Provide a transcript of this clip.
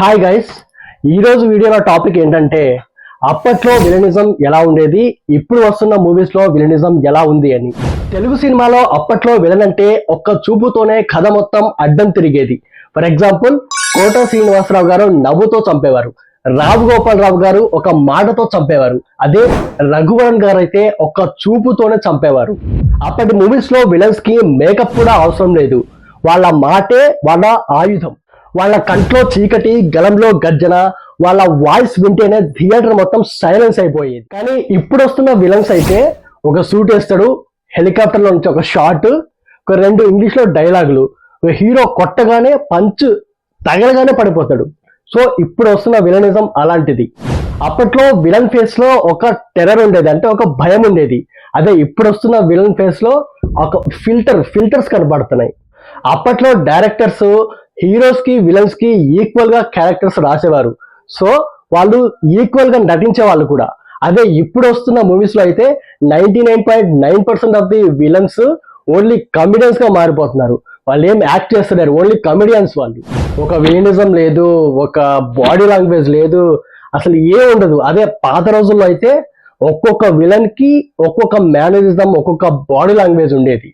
Hi guys ఈరోజు వీడియోలో topic ఏంటంటే అప్పట్లో విలనిజం ఎలా ఉండేది ఇప్పుడు వస్తున్న మూవీస్లో విలనిజం ఎలా ఉంది అని. తెలుగు సినిమాలో అప్పట్లో విలన్ అంటే ఒక్క చూపుతోనే కథ మొత్తం అడ్డం తిరిగేది. ఫర్ ఎగ్జాంపుల్ కోట శ్రీనివాసరావు గారు నవ్వుతో చంపేవారు. రావు గోపాల్ రావు గారు ఒక మాటతో చంపేవారు. అదే రఘువరన్ గారు అయితే ఒక్క చూపుతోనే చంపేవారు. అప్పటి మూవీస్లో విలన్స్కి మేకప్ కూడా అవసరం లేదు. వాళ్ళ మాటే వాళ్ళ ఆయుధం. వాళ్ళ కంట్లో చీకటి గలంలో గర్జన వాళ్ళ వాయిస్ వింటేనే థియేటర్ మొత్తం సైలెన్స్ అయిపోయేది. కానీ ఇప్పుడు వస్తున్న విలన్స్ అయితే ఒక సూట్ వేస్తాడు హెలికాప్టర్లో నుంచి ఒక షాట్ ఒక రెండు ఇంగ్లీష్లో డైలాగులు ఒక హీరో కొట్టగానే పంచ్ తగలగానే పడిపోతాడు. సో ఇప్పుడు వస్తున్న విలనిజం అలాంటిది. అప్పట్లో విలన్ ఫేస్లో ఒక టెర్రర్ ఉండేది అంటే ఒక భయం ఉండేది. అదే ఇప్పుడు వస్తున్న విలన్ ఫేస్లో ఒక ఫిల్టర్ ఫిల్టర్స్ కనబడుతున్నాయి. అప్పట్లో డైరెక్టర్స్ హీరోస్కి విలన్స్కి ఈక్వల్గా క్యారెక్టర్స్ రాసేవారు. సో వాళ్ళు ఈక్వల్గా నటించే వాళ్ళు కూడా. అదే ఇప్పుడు వస్తున్న మూవీస్లో అయితే ninety nine point nine percent of the villains only కమిడియన్స్గా మారిపోతున్నారు. వాళ్ళు ఏం యాక్ట్ చేస్తున్నారు ఓన్లీ కమిడియన్స్ వాళ్ళు. ఒక విలినిజం లేదు ఒక బాడీ లాంగ్వేజ్ లేదు అసలు ఏ ఉండదు. అదే పాత రోజుల్లో అయితే ఒక్కొక్క విలన్కి ఒక్కొక్క మేనరిజం ఒక్కొక్క బాడీ లాంగ్వేజ్ ఉండేది.